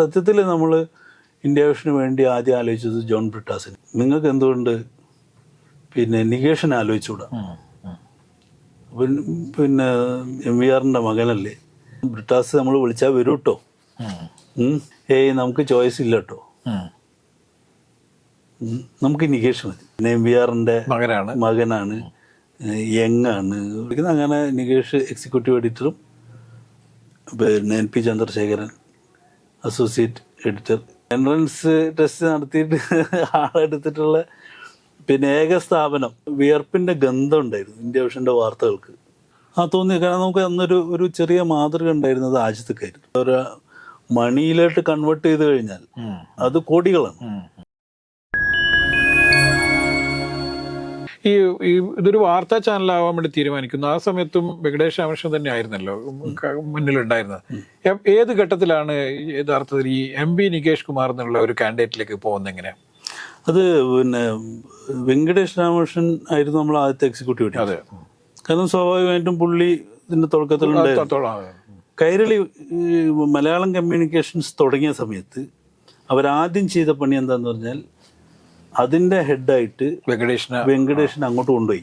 സത്യത്തിൽ നമ്മൾ ഇന്ത്യ വിഷന് വേണ്ടി ആദ്യം ആലോചിച്ചത് ജോൺ ബ്രിട്ടാസിന്. നിങ്ങൾക്ക് എന്തുകൊണ്ട്? പിന്നെ നികേഷൻ ആലോചിച്ചുകൂടാ പിന്നെ എം വി ആറിന്റെ മകനല്ലേ. ബ്രിട്ടാസ് നമ്മൾ വിളിച്ചാൽ വരും കേട്ടോ ഏയ് നമുക്ക് ചോയ്സ് ഇല്ല കേട്ടോ നമുക്ക് നികേഷ് മതി. പിന്നെ എം വി ആറിന്റെ മകനാണ്. മകനാണ്. യങ് ആണ് വിളിക്കുന്നത് അങ്ങനെ നികേഷ് എക്സിക്യൂട്ടീവ് എഡിറ്ററും പിന്നെ N P Chandrasekharan. Associate editor. Entrance test നടത്തിയിട്ട് ആളെടുത്തിട്ടുള്ള പിന്നെ ഏക സ്ഥാപനം വിയർപ്പിന്റെ ഗന്ധം ഉണ്ടായിരുന്നു ഇന്ത്യ വിഷന്റെ വാർത്തകൾക്ക്. ആ തോന്നി കാരണം നമുക്ക് അന്നൊരു ഒരു ചെറിയ മാതൃക ഉണ്ടായിരുന്നത് ആജിത്തക്കായിരുന്നു ഒരു മണിയിലോട്ട് കൺവേർട്ട് ചെയ്ത് കഴിഞ്ഞാൽ അത് കോടികളാണ്. ഈ ഈ ഇതൊരു വാർത്താ ചാനലാവാൻ വേണ്ടി തീരുമാനിക്കുന്നു. ആ സമയത്തും വെങ്കടേഷ് രാമകൃഷ്ണൻ തന്നെ ആയിരുന്നല്ലോ മുന്നിലുണ്ടായിരുന്നത്. ഏത് ഘട്ടത്തിലാണ് യഥാർത്ഥത്തിൽ ഈ എം പി നികേഷ് കുമാർ എന്നുള്ള ഒരു കാൻഡിഡേറ്റിലേക്ക് പോകുന്നത് എങ്ങനെയാണ് അത് പിന്നെ വെങ്കടേഷ് രാമകൃഷ്ണൻ ആയിരുന്നു നമ്മൾ ആദ്യത്തെ എക്സിക്യൂട്ടീവ് അതെ. കാരണം സ്വാഭാവികമായിട്ടും പുള്ളി ഇതിന്റെ തുടക്കത്തിലുണ്ടായിരുന്നു കൈരളി മലയാളം കമ്മ്യൂണിക്കേഷൻസ് തുടങ്ങിയ സമയത്ത് അവരാദ്യം ചെയ്ത പണി എന്താന്ന് പറഞ്ഞാൽ അതിന്റെ ഹെഡായിട്ട് വെങ്കടേഷിന് വെങ്കടേഷിനെ അങ്ങോട്ട് കൊണ്ടുപോയി.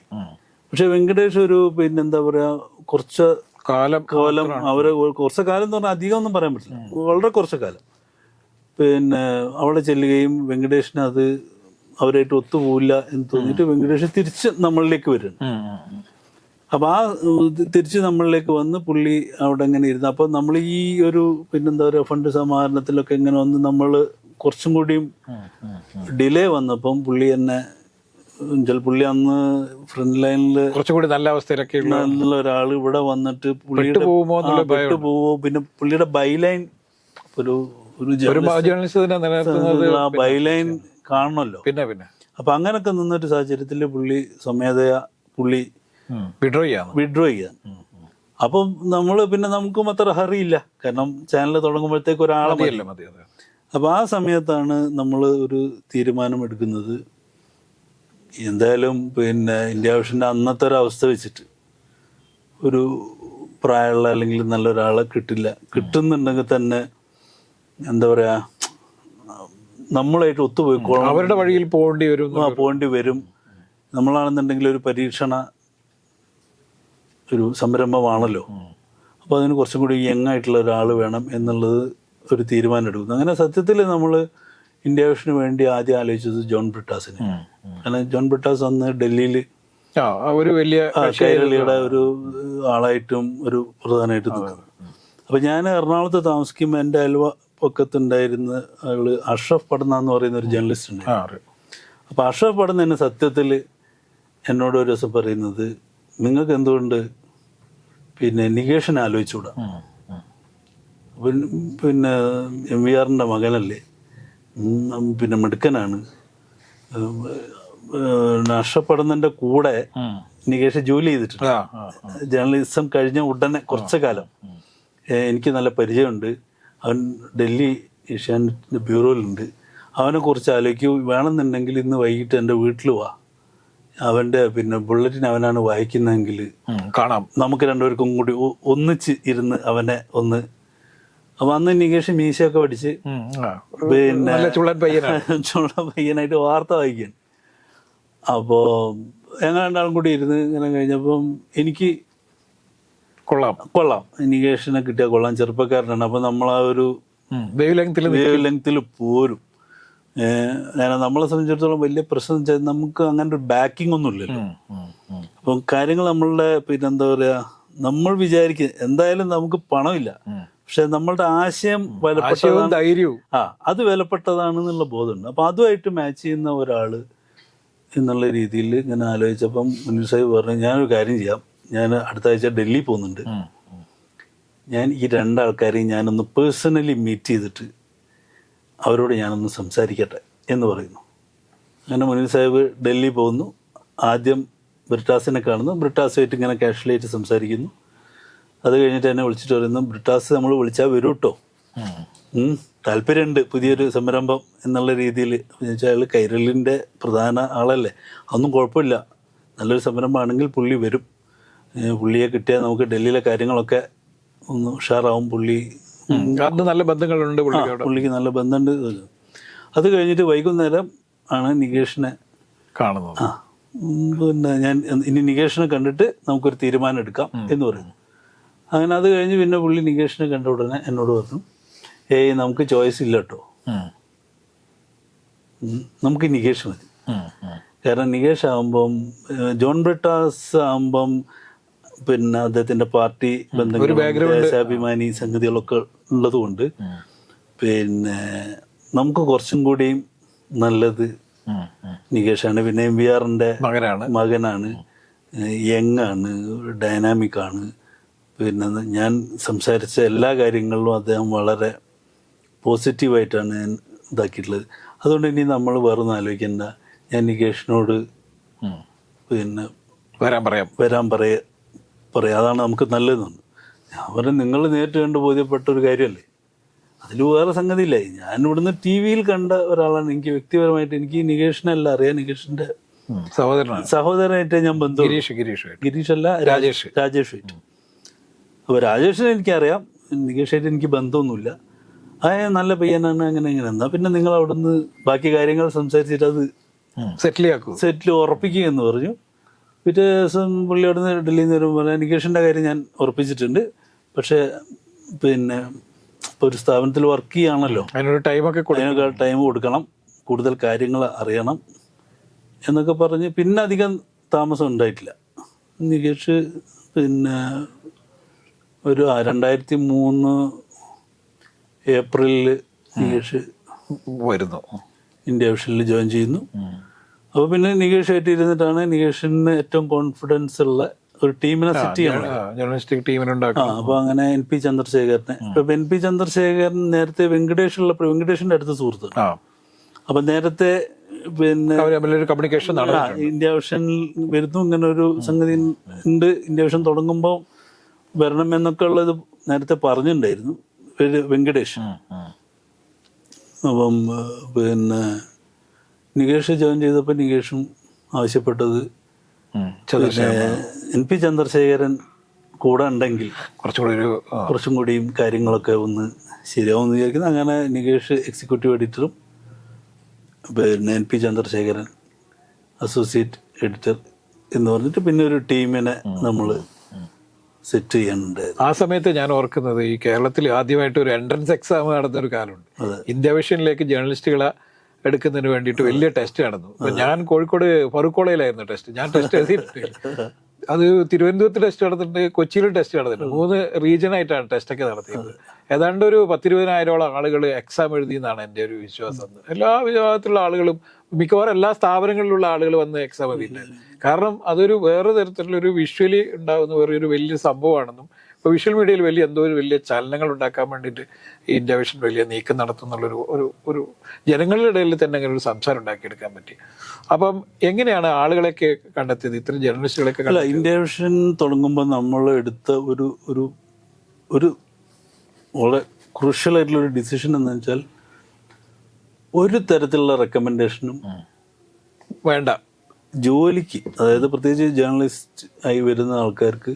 പക്ഷെ വെങ്കടേഷ് ഒരു പിന്നെന്താ പറയാ കുറച്ച് കാലം കാലം അവരെ കുറച്ച് കാലം എന്ന് പറഞ്ഞാൽ അധികം ഒന്നും പറയാൻ പറ്റില്ല. വളരെ കുറച്ച് കാലം. പിന്നെ അവിടെ ചെല്ലുകയും വെങ്കടേഷിന് അത് അവരായിട്ട് ഒത്തുപോകില്ല എന്ന് തോന്നിയിട്ട് വെങ്കടേഷ് തിരിച്ച് നമ്മളിലേക്ക് വരുന്നു. അപ്പൊ ആ തിരിച്ച് നമ്മളിലേക്ക് വന്ന് പുള്ളി അവിടെ ഇങ്ങനെ ഇരുന്നു? അപ്പൊ നമ്മൾ ഈ ഒരു പിന്നെന്താ പറയുക ഫണ്ട് സമാഹരണത്തിലൊക്കെ ഇങ്ങനെ വന്ന് നമ്മൾ കുറച്ചും കൂടിയും ഉം. ഡിലേ വന്നപ്പം പുള്ളി എന്നെ ചില പുള്ളി അന്ന് ഫ്രണ്ട് ലൈനിൽ കുറച്ചുകൂടി നല്ല അവസ്ഥയിലൊക്കെ നല്ല ഒരാൾ ഇവിടെ വന്നിട്ട് പുള്ളിയുടെ ആ, പിന്നെ പുള്ളിയുടെ ബൈലൈൻ ഒരു ഒരു ബൈലൈൻ കാണണമല്ലോ. പിന്നെ പിന്നെ. അപ്പൊ അങ്ങനൊക്കെ നിന്നൊരു സാഹചര്യത്തിൽ പുള്ളി സ്വമേധയാ പുള്ളി വിഡ്രോ ചെയ്യാം. വിഡ്രോ ചെയ്യാം അപ്പം നമ്മൾ പിന്നെ നമുക്കും അത്ര ഹറിയില്ല കാരണം ചാനൽ തുടങ്ങുമ്പോഴത്തേക്ക് ഒരാളെ മതി. മതിയല്ലോ മതി. അതെ അപ്പൊ ആ സമയത്താണ് നമ്മൾ ഒരു തീരുമാനം എടുക്കുന്നത് എന്തായാലും പിന്നെ ഇന്ത്യ വിഷന്റെ അന്നത്തെ ഒരു അവസ്ഥ വെച്ചിട്ട് ഒരു പ്രായമുള്ള അല്ലെങ്കിൽ നല്ലൊരാളെ കിട്ടില്ല. കിട്ടുന്നുണ്ടെങ്കിൽ തന്നെ എന്താ പറയുക നമ്മളായിട്ട് ഒത്തുപോയിക്കോളും അവരുടെ വഴിയിൽ പോകേണ്ടി വരും ആ, പോകേണ്ടി വരും. നമ്മളാണെന്നുണ്ടെങ്കിൽ ഒരു പരീക്ഷണ ഒരു സംരംഭമാണല്ലോ. അപ്പോൾ അതിന് കുറച്ചും കൂടി യങ് ആയിട്ടുള്ള ഒരാൾ വേണം എന്നുള്ളത് ഒരു തീരുമാനം എടുക്കുന്നത് അങ്ങനെ സത്യത്തിൽ നമ്മൾ ഇന്ത്യ വിഷന് വേണ്ടി ആദ്യം ആലോചിച്ചത് ജോൺ ബ്രിട്ടാസിനെ. കാരണം ജോൺ ബ്രിട്ടാസ് അന്ന് ഡൽഹിയിൽ ഒരു വലിയ കൈരളിയുടെ ഒരു ആളായിട്ടും ഒരു പ്രധാനമായിട്ട് നിൽക്കുന്നത്. അപ്പം ഞാൻ എറണാകുളത്ത് താമസിക്കുമ്പോൾ എന്റെ അയൽവ പൊക്കത്തുണ്ടായിരുന്ന ആൾ അഷ്റഫ് പടന്ന എന്ന് പറയുന്ന ഒരു ജേർണലിസ്റ്റ് ഉണ്ട് അപ്പം. അഷ്റഫ് പടന്ന എന്നെ സത്യത്തിൽ എന്നോട് ഒരു ദിവസം പറയുന്നത് നിങ്ങൾക്ക് എന്തുകൊണ്ട് പിന്നെ നികേഷൻ ആലോചിച്ചുകൂടാ? പിന്നെ എം വി ആറിന്റെ മകനല്ലേ. പിന്നെ മിടുക്കനാണ്. പടന്നന്റെ കൂടെ. നികേഷ് ജോലി ചെയ്തിട്ടുണ്ട്. ജേർണലിസം കഴിഞ്ഞ ഉടനെ കുറച്ച് കാലം. എനിക്ക് നല്ല പരിചയമുണ്ട്. അവൻ ഡൽഹി ഏഷ്യാനെറ്റിന്റെ ബ്യൂറോയിലുണ്ട്. അവനെ കുറിച്ച് ആലോചിക്കൂ. വേണമെന്നുണ്ടെങ്കിൽ ഇന്ന് വൈകിട്ട് എന്റെ വീട്ടിൽ വാ. അവന്റെ പിന്നെ ബുള്ളറ്റിൻ അവനാണ് വായിക്കുന്നതെങ്കിൽ കാണാം. നമുക്ക് രണ്ടുപേർക്കും കൂടി ഒന്നിച്ച് ഇരുന്ന് അവനെ ഒന്ന് അപ്പം അന്ന് നികേഷ് മീശയൊക്കെ പഠിച്ച് പിന്നെ ചുള്ളൻ പയ്യനാണ്. ചുള്ളൻ പയ്യനായിട്ട് വാർത്ത വായിക്കാൻ. അപ്പോ ഞങ്ങൾ രണ്ടാളും കൂടി ഇരുന്ന് ഇങ്ങനെ കഴിഞ്ഞപ്പം എനിക്ക് കൊള്ളാം. കൊള്ളാം. നികേഷിനെ കിട്ടിയാൽ കൊള്ളാം. ചെറുപ്പക്കാരനാണ്. അപ്പൊ നമ്മൾ ആ ഒരു വേവ് ലെങ്ത്തിൽ പോരും. ഞാൻ നമ്മളെ സംബന്ധിച്ചിടത്തോളം വലിയ പ്രശ്നം നമുക്ക് അങ്ങനെ ഒരു ബാക്കിംഗ് ഒന്നും ഇല്ലല്ലോ. അപ്പം കാര്യങ്ങൾ നമ്മളുടെ പിന്നെന്താ പറയാ നമ്മൾ വിചാരിക്കുക എന്തായാലും നമുക്ക് പണമില്ല. പക്ഷെ നമ്മളുടെ ആശയം വിലപ്പെട്ടതാണ്. ധൈര്യവും. ആ അത് വിലപ്പെട്ടതാണെന്നുള്ള ബോധമുണ്ട്. അപ്പം അതുമായിട്ട് മാച്ച് ചെയ്യുന്ന ഒരാൾ എന്നുള്ള രീതിയിൽ ഇങ്ങനെ ആലോചിച്ചപ്പം മുനീർ സാഹിബ് പറഞ്ഞു ഞാനൊരു കാര്യം ചെയ്യാം. ഞാൻ അടുത്ത ആഴ്ച ഡൽഹി പോകുന്നുണ്ട്. ഞാൻ ഈ രണ്ടാൾക്കാരെയും ഞാനൊന്ന് പേഴ്സണലി മീറ്റ് ചെയ്തിട്ട് അവരോട് ഞാനൊന്ന് സംസാരിക്കട്ടെ എന്ന് പറയുന്നു. അങ്ങനെ മുനീർ സാഹിബ് ഡൽഹി പോകുന്നു. ആദ്യം ബ്രിട്ടാസിനെ കാണുന്നു. ബ്രിട്ടാസുമായിട്ട് ഇങ്ങനെ കാഷ്വലായിട്ട് സംസാരിക്കുന്നു. അത് കഴിഞ്ഞിട്ട് എന്നെ വിളിച്ചിട്ട് പറയുന്നു ബ്രിട്ടാസ് നമ്മൾ വിളിച്ചാൽ വരും കേട്ടോ താല്പര്യമുണ്ട് പുതിയൊരു സംരംഭം എന്നുള്ള രീതിയിൽ. വെച്ചാൽ അയാൾ കൈരളിന്റെ പ്രധാന ആളല്ലേ. അതൊന്നും കുഴപ്പമില്ല. നല്ലൊരു സംരംഭമാണെങ്കിൽ പുള്ളി വരും. പുള്ളിയെ കിട്ടിയാൽ നമുക്ക് ഡൽഹിയിലെ കാര്യങ്ങളൊക്കെ ഒന്ന് ഉഷാറാവും. പുള്ളി നല്ല ബന്ധങ്ങളുണ്ട് പുള്ളിക്ക് നല്ല ബന്ധമുണ്ട് അത് കഴിഞ്ഞിട്ട് വൈകുന്നേരം ആണ് നികേഷിനെ കാണുന്നത്. ആ പിന്നെ ഞാൻ ഇനി നികേഷിനെ കണ്ടിട്ട് നമുക്കൊരു തീരുമാനം എടുക്കാം എന്ന് പറയുന്നു. അങ്ങനെ അത് കഴിഞ്ഞ് പിന്നെ പുള്ളി നികേഷിനെ കണ്ട ഉടനെ എന്നോട് പറഞ്ഞു ഏയ് നമുക്ക് ചോയ്സ് ഇല്ല കേട്ടോ നമുക്ക് നികേഷ് മതി. കാരണം നികേഷ് ആകുമ്പം ജോൺ ബ്രിട്ടാസ് ആകുമ്പം പിന്നെ അദ്ദേഹത്തിന്റെ പാർട്ടി ബന്ധങ്ങൾ ദേശാഭിമാനി സംഗതികളൊക്കെ ഉള്ളതുകൊണ്ട് പിന്നെ നമുക്ക് കുറച്ചും കൂടിയും നല്ലത്. നികേഷാണ്. പിന്നെ എം വി ആറിന്റെ മകനാണ്. മകനാണ് യങ് ആണ് ഡൈനാമിക് ആണ് പിന്നെ ഞാൻ സംസാരിച്ച എല്ലാ കാര്യങ്ങളിലും അദ്ദേഹം വളരെ പോസിറ്റീവായിട്ടാണ് ഞാൻ ഇതാക്കിയിട്ടുള്ളത്. അതുകൊണ്ട് ഇനി നമ്മൾ വേറെ ഒന്നും ആലോചിക്കണ്ട. ഞാൻ നികേഷിനോട് പിന്നെ വരാൻ പറയാം. വരാൻ പറയ പറയാം. അതാണ് നമുക്ക് നല്ലതെന്ന് ഞാൻ പറഞ്ഞു നിങ്ങൾ നേരിട്ട് കണ്ട് ബോധ്യപ്പെട്ട ഒരു കാര്യമല്ലേ? അതിൽ വേറെ സംഗതിയില്ല. ഞാൻ ഇവിടുന്ന് ടി വിയിൽ കണ്ട ഒരാളാണ്. എനിക്ക് വ്യക്തിപരമായിട്ട് എനിക്ക് നികേഷിനല്ല അറിയാം. നികേഷിന്റെ സഹോദരൻ സഹോദരനായിട്ട് ഞാൻ ബന്ധു ഗിരീഷ് ഗിരീഷ് ഗിരീഷ് അല്ല രാജേഷ്. രാജേഷ് ആയിട്ട് അപ്പോൾ രാജേഷിനെ എനിക്കറിയാം. നികേഷായിട്ട് എനിക്ക് ബന്ധമൊന്നുമില്ല. അയ നല്ല പയ്യനാണ് അങ്ങനെ ഇങ്ങനെ. എന്നാ പിന്നെ നിങ്ങൾ അവിടുന്ന് ബാക്കി കാര്യങ്ങൾ സംസാരിച്ചിട്ട് അത് സെറ്റിൽ ആക്കും സെറ്റിൽ ഉറപ്പിക്കുക എന്ന് പറഞ്ഞു. പിറ്റേ ദിവസം പുള്ളി അവിടുന്ന് ഡൽഹിയിൽ നിന്ന് വരുമ്പോൾ നികേഷിന്റെ കാര്യം ഞാൻ ഉറപ്പിച്ചിട്ടുണ്ട്. പക്ഷേ പിന്നെ ഇപ്പോൾ ഒരു സ്ഥാപനത്തിൽ വർക്ക് ചെയ്യുകയാണല്ലോ അതിനൊരു ടൈമൊക്കെ അതിനൊക്കെ ടൈം കൊടുക്കണം. കൂടുതൽ കാര്യങ്ങൾ അറിയണം എന്നൊക്കെ പറഞ്ഞ് പിന്നെ അധികം താമസം ഉണ്ടായിട്ടില്ല. നികേഷ് പിന്നെ ഒരു രണ്ടായിരത്തി മൂന്ന് ഏപ്രിലിൽ നികേഷ് വരുന്നു. ഇന്ത്യ വിഷനിൽ ജോയിൻ ചെയ്യുന്നു. അപ്പോൾ പിന്നെ നികേഷ് ഇരുന്നിട്ടാണ് നികേഷിന് ഏറ്റവും കോൺഫിഡൻസ് ഉള്ള ഒരു ടീമിനെ സെറ്റ് ചെയ്യണം ജേർണലിസ്റ്റിക് ടീമിനുണ്ടാക്കും അപ്പോൾ അങ്ങനെ എൻ പി ചന്ദ്രശേഖരനെ. ഇപ്പം എൻ പി ചന്ദ്രശേഖരൻ നേരത്തെ വെങ്കടേഷ് ഉള്ള വെങ്കടേഷിന്റെ അടുത്ത് സുഹൃത്ത് അപ്പം നേരത്തെ പിന്നെ കമ്മ്യൂണിക്കേഷൻ ഇന്ത്യ ഓഷനിൽ വരുന്നു. ഇങ്ങനെ ഒരു സംഗതി ഉണ്ട്. ഇന്ത്യ ഓഷൻ തുടങ്ങുമ്പോൾ വരണം എന്നൊക്കെ ഉള്ളത് നേരത്തെ പറഞ്ഞിട്ടുണ്ടായിരുന്നു. വെങ്കടേഷ്. അപ്പം പിന്നെ നികേഷ് ജോയിൻ ചെയ്തപ്പോൾ നികേഷും ആവശ്യപ്പെട്ടത് എൻ പി ചന്ദ്രശേഖരൻ കൂടെ ഉണ്ടെങ്കിൽ കുറച്ചുകൂടി ഒരു കുറച്ചും കൂടിയും കാര്യങ്ങളൊക്കെ ഒന്ന് ശരിയാവും വിചാരിക്കുന്നത് വിചാരിക്കുന്നു. അങ്ങനെ നികേഷ് എക്സിക്യൂട്ടീവ് എഡിറ്ററും പിന്നെ N P Chandrasekharan associate editor എന്ന് പറഞ്ഞിട്ട് പിന്നെ ഒരു ടീമിനെ നമ്മൾ സെറ്റ് ചെയ്യുന്നുണ്ട് ആ സമയത്ത് ഞാൻ ഓർക്കുന്നത് ഈ കേരളത്തിൽ ആദ്യമായിട്ട് ഒരു എൻട്രൻസ് എക്സാം നടന്ന ഒരു കാലമുണ്ട് ഇന്ത്യ വിഷനിലേക്ക് ജേർണലിസ്റ്റുകളെ എടുക്കുന്നതിന് വേണ്ടിയിട്ട് വലിയ ടെസ്റ്റ് നടന്നു. ഞാൻ കോഴിക്കോട് ഫറൂഖ് കോളേജിലായിരുന്നു ടെസ്റ്റ് ഞാൻ ടെസ്റ്റ് എഴുതിയിട്ടില്ല. അത് തിരുവനന്തപുരത്ത് ടെസ്റ്റ് നടത്തിയിട്ടുണ്ട് കൊച്ചിയിൽ ടെസ്റ്റ് നടത്തിയിട്ടുണ്ട് മൂന്ന് റീജിയൻ ആയിട്ടാണ് ടെസ്റ്റ് ഒക്കെ നടത്തിയത്. ഏതാണ്ട് ഒരു പത്തിരുപതിനായിരോളം ആളുകൾ എക്സാം എഴുതി എന്നാണ് എന്റെ ഒരു വിശ്വാസം. എല്ലാ വിഭാഗത്തിലുള്ള ആളുകളും മിക്കവാറും എല്ലാ സ്ഥാപനങ്ങളിലുള്ള ആളുകൾ വന്ന് എക്സാം എഴുതിയിട്ടുണ്ട്. കാരണം അതൊരു വേറെ തരത്തിലുള്ള ഒരു വിഷ്വലി ഉണ്ടാകുന്ന വേറെ ഒരു വലിയ സംഭവമാണെന്നും ഇപ്പോൾ വിഷ്വൽ മീഡിയയിൽ വലിയ എന്തോ ഒരു വലിയ ചലനങ്ങൾ ഉണ്ടാക്കാൻ വേണ്ടിയിട്ട് ഈ ഇന്ത്യ വിഷൻ വലിയ നീക്കം നടത്തുന്നുള്ളൊരു ഒരു ഒരു ജനങ്ങളുടെ ഇടയിൽ തന്നെ അങ്ങനെ ഒരു സംസാരം ഉണ്ടാക്കിയെടുക്കാൻ പറ്റി. അപ്പം എങ്ങനെയാണ് ആളുകളെയൊക്കെ കണ്ടെത്തിയത്? ഇത്തരം ജേർണലിസ്റ്റുകളൊക്കെ അല്ല ഇന്ത്യ വിഷൻ തുടങ്ങുമ്പോൾ നമ്മൾ എടുത്ത ഒരു ഒരു ഒരു വളരെ ക്രൂഷ്യൽ ആയിട്ടുള്ള ഒരു ഡിസിഷൻ എന്ന് വെച്ചാൽ ഒരു തരത്തിലുള്ള റെക്കമെൻഡേഷനും വേണ്ട. ജോലിക്ക് അതായത് പ്രത്യേകിച്ച് ജേർണലിസ്റ്റ് ആയി വരുന്ന ആൾക്കാർക്ക്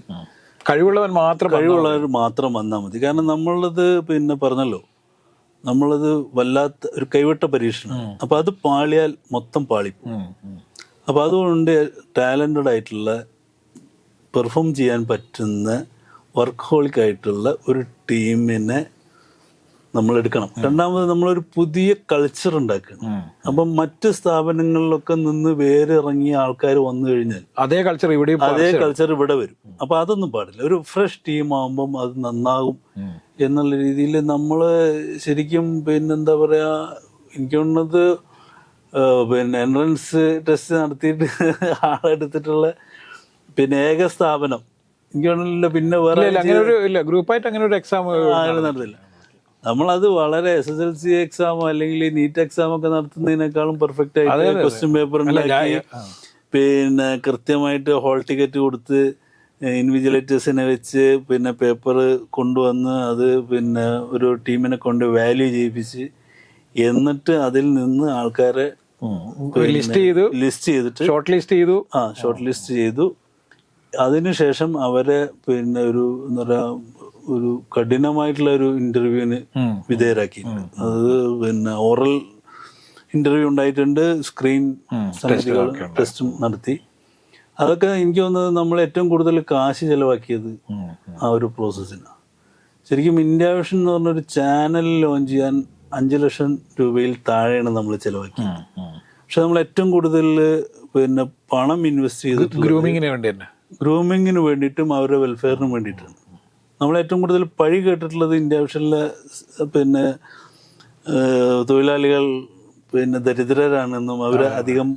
കഴിവുള്ളവൻ മാത്രം കഴിവുള്ളവർ മാത്രം വന്നാൽ മതി. കാരണം നമ്മളത് പിന്നെ പറഞ്ഞല്ലോ നമ്മളത് വല്ലാത്ത ഒരു കൈവിട്ട പരീക്ഷണം അപ്പൊ അത് പാളിയാൽ മൊത്തം പാളിപ്പോകും. അപ്പോൾ അതുകൊണ്ട് ടാലന്റഡ് ആയിട്ടുള്ള പെർഫോം ചെയ്യാൻ പറ്റുന്ന വർക്ക് ഹോളിക്കായിട്ടുള്ള ഒരു ടീമിനെ നമ്മൾ എടുക്കണം. രണ്ടാമത് നമ്മളൊരു പുതിയ കൾച്ചർ ഉണ്ടാക്കണം. അപ്പം മറ്റ് സ്ഥാപനങ്ങളിലൊക്കെ നിന്ന് വേറിറങ്ങിയ ആൾക്കാർ വന്നു കഴിഞ്ഞാൽ അതേ കൾച്ചർ ഇവിടെ അതേ കൾച്ചർ ഇവിടെ വരും. അപ്പൊ അതൊന്നും പാടില്ല. ഒരു ഫ്രഷ് ടീം ആകുമ്പം അത് നന്നാകും. എന്നുള്ള രീതിയിൽ നമ്മൾ ശരിക്കും പിന്നെന്താ പറയാ എനിക്ക് തോന്നുന്നത് ആ, പിന്നെ എൻട്രൻസ് ടെസ്റ്റ് നടത്തിയിട്ട് ആളെടുത്തിട്ടുള്ള പിന്നെ ഏക സ്ഥാപനം. എനിക്ക് തോന്നുന്നില്ല പിന്നെ വേറെ ഗ്രൂപ്പായിട്ട് അങ്ങനെ ഒരു എക്സാം നടത്തില്ല നമ്മളത് വളരെ എസ് എസ് എൽ സി എക്സാമോ അല്ലെങ്കിൽ നീറ്റ് എക്സാം ഒക്കെ നടത്തുന്നതിനേക്കാളും പെർഫെക്റ്റ് ആയിട്ട് ക്വസ്റ്റ്യൻ പേപ്പർ ഉണ്ടാക്കി പിന്നെ കൃത്യമായിട്ട് ഹോൾ ടിക്കറ്റ് കൊടുത്ത് ഇൻവിജിലേറ്റേഴ്സിനെ വെച്ച് പിന്നെ പേപ്പർ കൊണ്ടുവന്ന് അത് പിന്നെ ഒരു ടീമിനെ കൊണ്ട് വാല്യൂ ചെയ്യിപ്പിച്ച് എന്നിട്ട് അതിൽ നിന്ന് ആൾക്കാരെ ലിസ്റ്റ് ചെയ്തു. ലിസ്റ്റ് ചെയ്തിട്ട് ഷോർട്ട് ലിസ്റ്റ് ചെയ്തു. ആ ഷോർട്ട് ലിസ്റ്റ് ചെയ്തു. അതിനുശേഷം അവരെ പിന്നെ ഒരു എന്താ പറയുക ഒരു കഠിനമായിട്ടുള്ള ഒരു ഇന്റർവ്യൂവിന് വിധേയരാക്കി വിധേയരാക്കിയിട്ടുണ്ട്. അത് പിന്നെ ഓറൽ ഇന്റർവ്യൂ ഉണ്ടായിട്ടുണ്ട് സ്ക്രീൻ സംഗതികൾ ടെസ്റ്റും നടത്തി. അതൊക്കെ എനിക്ക് തോന്നുന്നത് നമ്മൾ ഏറ്റവും കൂടുതൽ കാശ് ചെലവാക്കിയത് ആ ഒരു പ്രോസസ്സിനാണ്. ശരിക്കും ഇന്ത്യ വിഷൻ എന്ന് പറഞ്ഞൊരു ചാനൽ ലോഞ്ച് ചെയ്യാൻ അഞ്ച് ലക്ഷം രൂപയിൽ താഴെയാണ് നമ്മൾ ചെലവാക്കിയത്. പക്ഷെ നമ്മൾ ഏറ്റവും കൂടുതൽ പിന്നെ പണം ഇൻവെസ്റ്റ് ചെയ്തിട്ട് ഗ്രൂമിങ്ങിന് വേണ്ടി തന്നെ. ഗ്രൂമിങ്ങിന് വേണ്ടിയിട്ടും അവരുടെ വെൽഫെയറിനും വേണ്ടിയിട്ടാണ്. നമ്മൾ ഏറ്റവും കൂടുതൽ പഴി കേട്ടിട്ടുള്ളത് ഇന്ത്യ വിഷനിലെ പിന്നെ തൊഴിലാളികൾ പിന്നെ ദരിദ്രരാണെന്നും അവർ അധികം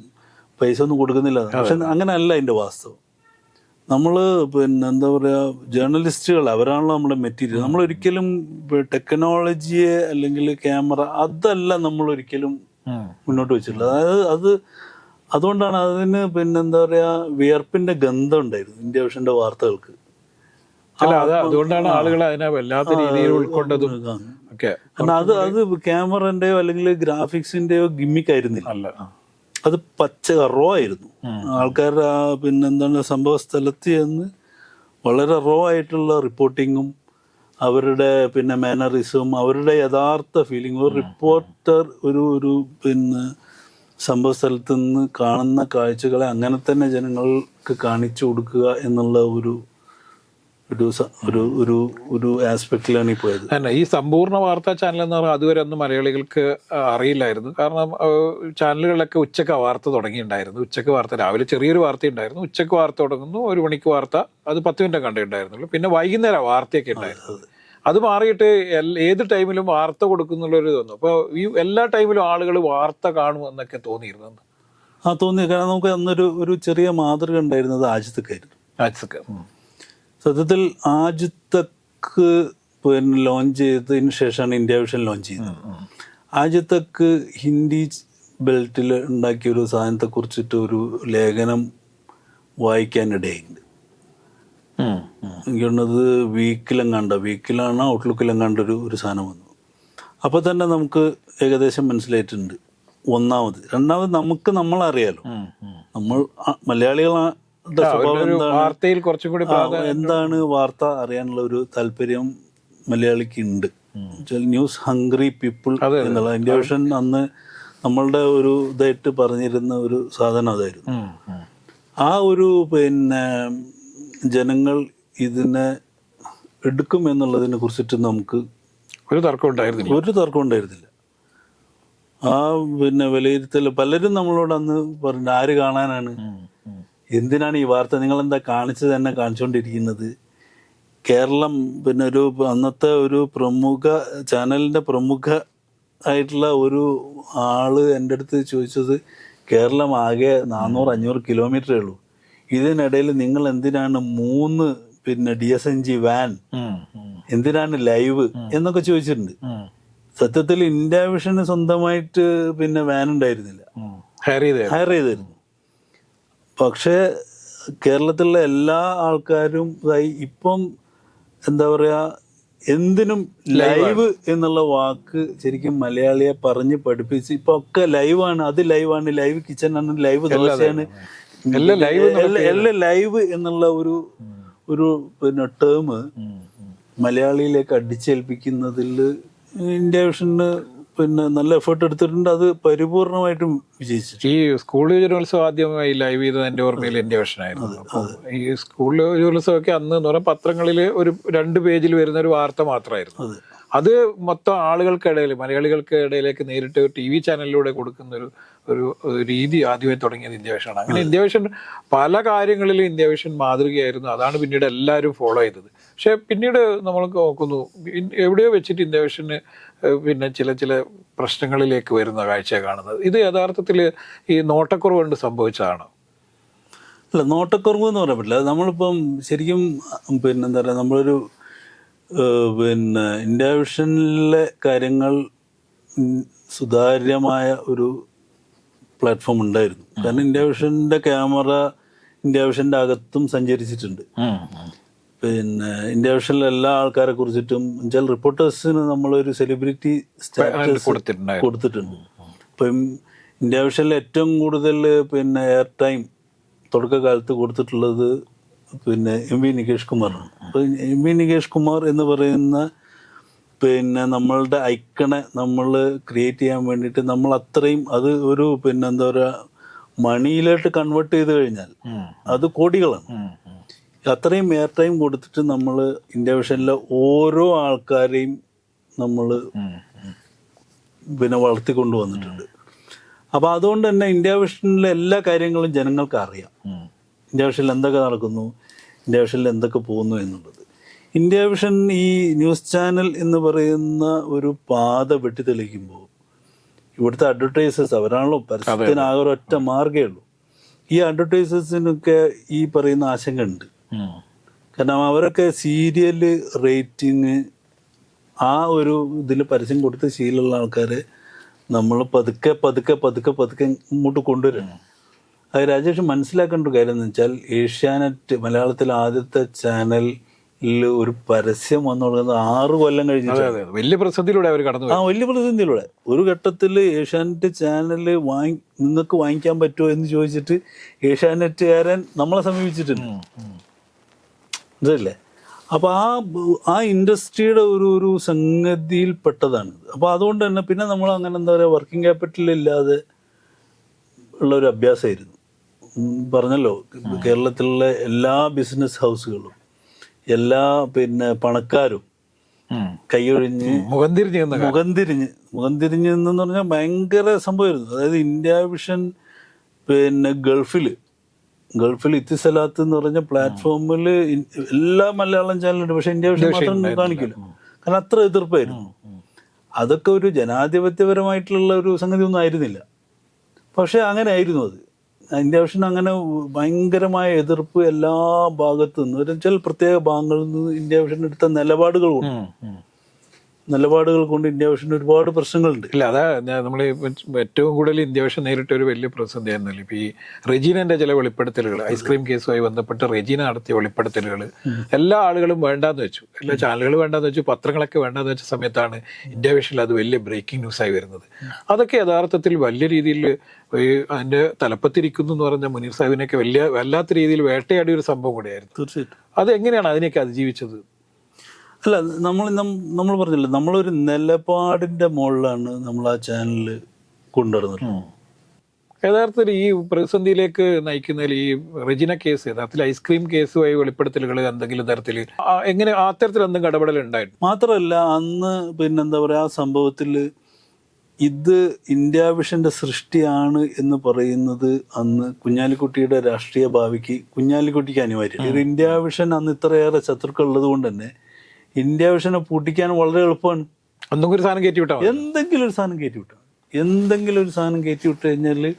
പൈസ ഒന്നും കൊടുക്കുന്നില്ല. പക്ഷെ അങ്ങനെയല്ല അതിന്റെ വാസ്തവം. നമ്മൾ പിന്നെ എന്താ പറയുക ജേർണലിസ്റ്റുകൾ അവരാണല്ലോ നമ്മുടെ മെറ്റീരിയൽ. നമ്മൾ ഒരിക്കലും ടെക്നോളജിയെ അല്ലെങ്കിൽ ക്യാമറ അതല്ല നമ്മൾ ഒരിക്കലും മുന്നോട്ട് വെച്ചിട്ടുള്ളത്. അതായത് അത് അതുകൊണ്ടാണ് അതിന് പിന്നെന്താ പറയുക വിയർപ്പിന്റെ വിയർപ്പിന്റെ ഗന്ധം ഉണ്ടായിരുന്നു ഇന്ത്യ വിഷന്റെ വാർത്തകൾക്ക്. അല്ല അത് അതുകൊണ്ടാണ് ആളുകൾ അതിനെ വല്ലാത്ത രീതിയിൽ ഉൾക്കൊണ്ടതും ഒക്കെ. കാരണം അത് അത് ക്യാമറന്റെയോ അല്ലെങ്കിൽ ഗ്രാഫിക്സിന്റെയോ ഗിമ്മിക്ക് ആയിരുന്നില്ല. അല്ല. അത് പച്ച റോ ആയിരുന്നു. ആൾക്കാരുടെ ആ പിന്നെന്താണ് സംഭവ സ്ഥലത്ത് ചെന്ന് വളരെ റോ ആയിട്ടുള്ള റിപ്പോർട്ടിങ്ങും അവരുടെ പിന്നെ മാനറിസും അവരുടെ യഥാർത്ഥ ഫീലിംഗ് ഒരു റിപ്പോർട്ടർ ഒരു ഒരു പിന്നെ സംഭവ സ്ഥലത്ത് നിന്ന് കാണുന്ന കാഴ്ചകളെ അങ്ങനെ തന്നെ ജനങ്ങൾക്ക് കാണിച്ചു കൊടുക്കുക എന്നുള്ള ഒരു ഒരു ഒരു ഒരു ഒരു ആസ്പെക്റ്റിലാണ് ഈ പോയത്. തന്നെ ഈ സമ്പൂർണ വാർത്താ ചാനൽ എന്ന് പറഞ്ഞാൽ അതുവരെ ഒന്നും മലയാളികൾക്ക് അറിയില്ലായിരുന്നു. കാരണം ചാനലുകളിലൊക്കെ ഉച്ചയ്ക്ക് വാർത്ത തുടങ്ങിയിട്ടുണ്ടായിരുന്നു. ഉച്ചയ്ക്ക് വാർത്ത രാവിലെ ചെറിയൊരു വാർത്ത ഉണ്ടായിരുന്നു. ഉച്ചയ്ക്ക് വാർത്ത തുടങ്ങുന്നു. ഒരു മണിക്ക് വാർത്ത അത് പത്ത് മിനിറ്റ് കണ്ടേ ഉണ്ടായിരുന്നുള്ളൂ. പിന്നെ വൈകുന്നേരം വാർത്തയൊക്കെ ഉണ്ടായിരുന്നു. അത് മാറിയിട്ട് ഏത് ടൈമിലും വാർത്ത കൊടുക്കുന്നുള്ളൊരു തോന്നുന്നു അപ്പോൾ ഈ എല്ലാ ടൈമിലും ആളുകൾ വാർത്ത കാണും എന്നൊക്കെ തോന്നിയിരുന്നു ആ തോന്നി കാരണം നമുക്ക് അന്നൊരു ഒരു ചെറിയ മാതൃക ഉണ്ടായിരുന്നത് ആജിത്തക്കായിരുന്നു ആഴ്ചക്ക് സത്യത്തിൽ ആജിത്തക്ക് പിന്നെ ലോഞ്ച് ചെയ്തതിന് ശേഷമാണ് ഇന്ത്യ വിഷൻ ലോഞ്ച് ചെയ്തത്. ആജിത്തക്ക് ഹിന്ദി ബെൽറ്റിൽ ഉണ്ടാക്കിയ ഒരു സാധനത്തെ കുറിച്ചിട്ട് ഒരു ലേഖനം വായിക്കാനിടയുണ്ട്. എനിക്ക് തോന്നുന്നത് വീക്കിലെങ്ങാണ്ട വീക്കിലാണ് ഔട്ട്ലുക്കിലെങ്ങാണ്ട ഒരു ഒരു സാധനം വന്നു. അപ്പോൾ തന്നെ നമുക്ക് ഏകദേശം മനസ്സിലായിട്ടുണ്ട്. ഒന്നാമത്. രണ്ടാമത് നമുക്ക് നമ്മളറിയാലോ. നമ്മൾ മലയാളികളാണ് വാർത്തയിൽ കുറച്ചും കൂടി ആ, എന്താണ് വാർത്ത അറിയാനുള്ള ഒരു താല്പര്യം മലയാളിക്ക് ഉണ്ട് ന്യൂസ് ഹംഗ്രി പീപ്പിൾ എന്നുള്ള ഇന്ത്യ വിഷൻ അന്ന് നമ്മളുടെ ഒരു ഇതായിട്ട് പറഞ്ഞിരുന്ന ഒരു സാധനം അതായിരുന്നു. ആ ഒരു പിന്നെ ജനങ്ങൾ ഇതിനെ എടുക്കും എന്നുള്ളതിനെ കുറിച്ചിട്ട് നമുക്ക് ഒരു തർക്കം ഉണ്ടായിരുന്നില്ല. ഒരു തർക്കം ഉണ്ടായിരുന്നില്ല. ആ പിന്നെ വിലയിരുത്തൽ പലരും നമ്മളോട് അന്ന് പറഞ്ഞു ആര് കാണാനാണ്. എന്തിനാണ് ഈ വാർത്ത? നിങ്ങൾ എന്താ കാണിച്ചു തന്നെ കാണിച്ചുകൊണ്ടിരിക്കുന്നത് കേരളം പിന്നെ ഒരു അന്നത്തെ ഒരു പ്രമുഖ ചാനലിന്റെ പ്രമുഖ ആയിട്ടുള്ള ഒരു ആൾ എന്റെ അടുത്ത് ചോദിച്ചത് കേരളം ആകെ നാനൂറ് അഞ്ഞൂറ് കിലോമീറ്ററേ ഉള്ളൂ. ഇതിനിടയിൽ നിങ്ങൾ എന്തിനാണ് മൂന്ന് പിന്നെ D S N G van എന്തിനാണ് ലൈവ് എന്നൊക്കെ ചോദിച്ചിട്ടുണ്ട്. സത്യത്തിൽ ഇന്ത്യ വിഷന് സ്വന്തമായിട്ട് പിന്നെ വാൻ ഉണ്ടായിരുന്നില്ല. ഹയർ ചെയ്തായിരുന്നു പക്ഷേ കേരളത്തിലുള്ള എല്ലാ ആൾക്കാരും ഇതായി ഇപ്പം എന്താ പറയുക എന്തിനും ലൈവ് എന്നുള്ള വാക്ക് ശരിക്കും മലയാളിയെ പറഞ്ഞ് പഠിപ്പിച്ച് ഇപ്പൊ ഒക്കെ ലൈവാണ് അത് ലൈവാണ് ലൈവ് കിച്ചൺ ആണ്. ലൈവ് ദോശയാണ്. എല്ലാം ലൈവ് എന്നുള്ള ഒരു ഒരു പിന്നെ ടേം മലയാളിയിലേക്ക് അടിച്ചേൽപ്പിക്കുന്നതിൽ ഇന്ത്യ വിഷന് പിന്നെ നല്ല എഫേർട്ട് എടുത്തിട്ടുണ്ട്. അത് പരിപൂർണമായിട്ടും വിജയിച്ചു ഈ സ്കൂൾ യുവജനോത്സവം ആദ്യമായി ലൈവ് ചെയ്തത് എന്റെ ഓർമ്മയിൽ എന്റെ വേഷനായിരുന്നു. ഈ സ്കൂൾ യുവജനോത്സവമൊക്കെ അന്ന് എന്ന് പറഞ്ഞാൽ പത്രങ്ങളിൽ ഒരു രണ്ട് പേജിൽ വരുന്ന ഒരു വാർത്ത മാത്രമായിരുന്നു. അത്. മൊത്തം ആളുകൾക്കിടയിൽ മലയാളികൾക്ക് ഇടയിലേക്ക് നേരിട്ട് ടി വി ചാനലിലൂടെ കൊടുക്കുന്ന ഒരു ഒരു രീതി ആദ്യമായി തുടങ്ങിയത് ഇന്ത്യ വിഷനാണ് അങ്ങനെ ഇന്ത്യ വിഷൻ പല കാര്യങ്ങളിലും ഇന്ത്യ വിഷൻ മാതൃകയായിരുന്നു. അതാണ് പിന്നീട് എല്ലാവരും ഫോളോ ചെയ്തത്. പക്ഷെ പിന്നീട് നമ്മൾ നോക്കുന്നു എവിടെയോ വെച്ചിട്ട് ഇന്ത്യ വിഷന് പിന്നെ ചില ചില പ്രശ്നങ്ങളിലേക്ക് വരുന്ന കാഴ്ച കാണുന്നത്. ഇത് യഥാർത്ഥത്തിൽ ഈ നോട്ടക്കുറവ് കൊണ്ട് സംഭവിച്ചതാണ്? അല്ല നോട്ടക്കുറവ് എന്ന് പറയാൻ പറ്റില്ല. നമ്മളിപ്പം ശരിക്കും പിന്നെ എന്താ പറയുക നമ്മളൊരു പിന്നെ ഇന്ത്യ വിഷനിലെ കാര്യങ്ങൾ സുതാര്യമായ ഒരു പ്ലാറ്റ്ഫോം ഉണ്ടായിരുന്നു. കാരണം ഇന്ത്യ വിഷന്റെ ക്യാമറ ഇന്ത്യ വിഷന്റെ അകത്തും സഞ്ചരിച്ചിട്ടുണ്ട്. പിന്നെ ഇന്ത്യ വിഷനിലെ എല്ലാ ആൾക്കാരെ കുറിച്ചിട്ടും ചില റിപ്പോർട്ടേഴ്സിന് നമ്മളൊരു സെലിബ്രിറ്റി സ്റ്റാറ്റസ് കൊടുത്തിട്ടുണ്ട്. ഇപ്പം ഇന്ത്യ വിഷനിൽ ഏറ്റവും കൂടുതൽ പിന്നെ എയർ ടൈം തുടക്കകാലത്ത് കൊടുത്തിട്ടുള്ളത് പിന്നെ എം വി നികേഷ് കുമാറാണ് അപ്പോൾ എം വി നികേഷ് കുമാർ എന്ന് പറയുന്ന പിന്നെ നമ്മളുടെ ഐക്കണെ നമ്മൾ ക്രിയേറ്റ് ചെയ്യാൻ വേണ്ടിയിട്ട് നമ്മൾ അത്രയും അത് ഒരു പിന്നെ എന്താ പറയുക മണിയിലോട്ട് കൺവേർട്ട് ചെയ്ത് കഴിഞ്ഞാൽ അത് കോടികളാണ്. അത്രയും എയർ ടൈം കൊടുത്തിട്ട് നമ്മൾ ഇന്ത്യ വിഷനിലെ ഓരോ ആൾക്കാരെയും നമ്മൾ. പിന്നെ വളർത്തിക്കൊണ്ടു വന്നിട്ടുണ്ട് അപ്പോൾ അതുകൊണ്ട് തന്നെ ഇന്ത്യ വിഷനിലെ എല്ലാ കാര്യങ്ങളും ജനങ്ങൾക്ക് അറിയാം. ഇന്ത്യ വിഷനിൽ എന്തൊക്കെ നടക്കുന്നു ഇന്ത്യ വിഷനിൽ എന്തൊക്കെ പോകുന്നു എന്നുള്ളത് ഇന്ത്യ വിഷൻ ഈ ന്യൂസ് ചാനൽ എന്ന് പറയുന്ന ഒരു പാത വെട്ടിത്തെളിക്കുമ്പോൾ ഇവിടുത്തെ അഡ്വർടൈസേഴ്സ് അവരാണല്ലോ പരസ്യത്തിനാകെ ഒറ്റ മാർഗേ ഉള്ളൂ ഈ അഡ്വർടൈസേഴ്സിനൊക്കെ ഈ പറയുന്ന ആശങ്ക ഉണ്ട്. കാരണം അവരൊക്കെ സീരിയൽ റേറ്റിംഗ് ആ ഒരു ഇതിൽ പരസ്യം കൊടുത്ത് ശീലമുള്ള ആൾക്കാരെ നമ്മൾ പതുക്കെ പതുക്കെ പതുക്കെ പതുക്കെ ഇങ്ങോട്ട് കൊണ്ടുവരണം അത് രാജേഷ് മനസ്സിലാക്കേണ്ട ഒരു കാര്യം എന്ന് വെച്ചാൽ ഏഷ്യാനെറ്റ് മലയാളത്തിൽ ആദ്യത്തെ ചാനലിൽ ഒരു പരസ്യം വന്നു തുടങ്ങുന്നത് ആറ് കൊല്ലം കഴിഞ്ഞിട്ട് വലിയ പ്രസിദ്ധിയിലൂടെ അവർ കടന്നു ആ വലിയ പ്രതിസന്ധിയിലൂടെ. ഒരു ഘട്ടത്തിൽ ഏഷ്യാനെറ്റ് ചാനൽ വാങ്ങി നിങ്ങൾക്ക് വാങ്ങിക്കാൻ പറ്റുമോ എന്ന് ചോദിച്ചിട്ട് ഏഷ്യാനെറ്റുകാരൻ നമ്മളെ സമീപിച്ചിട്ടുണ്ട്. ഇതല്ലേ? അപ്പോൾ ആ ആ ഇൻഡസ്ട്രിയുടെ ഒരു ഒരു സംഗതിയിൽപ്പെട്ടതാണ്. അപ്പോൾ അതുകൊണ്ട് തന്നെ പിന്നെ നമ്മൾ അങ്ങനെ എന്താ പറയുക വർക്കിംഗ് ക്യാപിറ്റൽ ഇല്ലാതെ ഉള്ള ഒരു അഭ്യാസമായിരുന്നു. പറഞ്ഞല്ലോ കേരളത്തിലുള്ള എല്ലാ ബിസിനസ് ഹൗസുകളും എല്ലാ പിന്നെ പണക്കാരും കൈയൊഴിഞ്ഞ് മുഖം തിരിഞ്ഞ്. മുഖം തിരിഞ്ഞ് മുഖം തിരിഞ്ഞ് എന്ന് പറഞ്ഞാൽ ഭയങ്കര സംഭവമായിരുന്നു. അതായത് ഇന്ത്യ വിഷൻ പിന്നെ ഗൾഫിൽ ഗൾഫിൽ ഇത്തിസലാത്ത് എന്ന് പറഞ്ഞ പ്ലാറ്റ്ഫോമിൽ എല്ലാ മലയാളം ചാനലുണ്ട്. പക്ഷെ ഇന്ത്യ വിഷയം മാത്രം കാണിക്കില്ല. കാരണം അത്ര എതിർപ്പായിരുന്നു. അതൊക്കെ ഒരു ജനാധിപത്യപരമായിട്ടുള്ള ഒരു സംഗതി ഒന്നും ആയിരുന്നില്ല. പക്ഷെ അങ്ങനെ ആയിരുന്നു അത്. ഇന്ത്യ വിഷൻ അങ്ങനെ ഭയങ്കരമായ എതിർപ്പ് എല്ലാ ഭാഗത്തു നിന്ന് ചില പ്രത്യേക ഭാഗങ്ങളിൽ നിന്ന് ഇന്ത്യ വിഷൻ എടുത്ത. ഉം. നിലപാടുകൾ കൊണ്ട് ഇന്ത്യ വിഷന് ഒരുപാട് പ്രശ്നങ്ങളുണ്ട്. ഇല്ല അതാ നമ്മൾ ഏറ്റവും കൂടുതൽ ഇന്ത്യ വിഷൻ നേരിട്ട ഒരു വലിയ പ്രതിസന്ധി ആയിരുന്നല്ലോ ഇപ്പൊ ഈ റെജീനന്റെ ചില വെളിപ്പെടുത്തലുകൾ ഐസ്ക്രീം കേസുമായി ബന്ധപ്പെട്ട് റെജീന നടത്തിയ വെളിപ്പെടുത്തലുകൾ എല്ലാ ആളുകളും വേണ്ടാന്ന് വെച്ചു. എല്ലാ ചാനലുകളും വേണ്ടാന്ന് വെച്ചു പത്രങ്ങളൊക്കെ വേണ്ടാന്ന് വെച്ച സമയത്താണ് ഇന്ത്യ വിഷനിൽ അത് വലിയ ബ്രേക്കിംഗ് ന്യൂസ് ആയി വരുന്നത്. അതൊക്കെ യഥാർത്ഥത്തിൽ വലിയ രീതിയിൽ അതിന്റെ തലപ്പത്തിരിക്കുന്നു എന്ന് പറഞ്ഞ മുനീർ സാഹിബിനെയൊക്കെ വലിയ വല്ലാത്ത രീതിയിൽ വേട്ടയാടിയ ഒരു സംഭവം കൂടിയായിരുന്നു. തീർച്ചയായിട്ടും. അത് എങ്ങനെയാണ് അതിനെയൊക്കെ അതിജീവിച്ചത്? അല്ല നമ്മൾ നമ്മൾ പറഞ്ഞില്ല നമ്മളൊരു നിലപാടിന്റെ മുകളിലാണ് നമ്മൾ ആ ചാനൽ കൊണ്ടുവരുന്നത്. യഥാർത്ഥത്തിൽ ഈ പ്രതിസന്ധിയിലേക്ക് നയിക്കുന്നതിൽ ഈ റെജിന കേസ് യഥാർത്ഥത്തിൽ ഐസ്ക്രീം കേസുമായി വെളിപ്പെടുത്തലുകൾ എന്തെങ്കിലും തരത്തിൽ എങ്ങനെ ആ തരത്തിൽ എന്തെങ്കിലും ഇടപെടൽ ഉണ്ടായിരുന്നു മാത്രമല്ല അന്ന് പിന്നെന്താ പറയുക ആ സംഭവത്തിൽ ഇത് ഇന്ത്യ വിഷന്റെ സൃഷ്ടിയാണ് എന്ന് പറയുന്നത് അന്ന് കുഞ്ഞാലിക്കുട്ടിയുടെ രാഷ്ട്രീയ ഭാവിക്ക് കുഞ്ഞാലിക്കുട്ടിക്ക് അനിവാര്യം. ഇത് ഇന്ത്യ വിഷൻ അന്ന് ഇത്രയേറെ ശത്രുക്കൾ ഉള്ളത് കൊണ്ട് തന്നെ ഇന്ത്യ വിഷനെ പൂട്ടിക്കാൻ വളരെ എളുപ്പമാണ്. എന്തെങ്കിലും ഒരു സാധനം കയറ്റി വിട്ടാൽ എന്തെങ്കിലും ഒരു സാധനം കയറ്റി വിട്ടാൽ എന്തെങ്കിലും ഒരു സാധനം കയറ്റി വിട്ട് കഴിഞ്ഞാൽ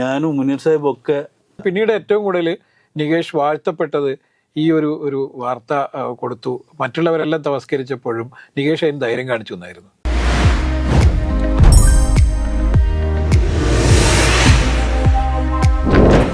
ഞാനും മുനീർ സാഹിബ് ഒക്കെ പിന്നീട് ഏറ്റവും കൂടുതൽ നികേഷ് വാഴ്ത്തപ്പെട്ടത് ഈ ഒരു ഒരു വാർത്ത കൊടുത്തു. മറ്റുള്ളവരെല്ലാം തമസ്കരിച്ചപ്പോഴും നികേഷ് അതിന് ധൈര്യം കാണിച്ചു എന്നായിരുന്നു.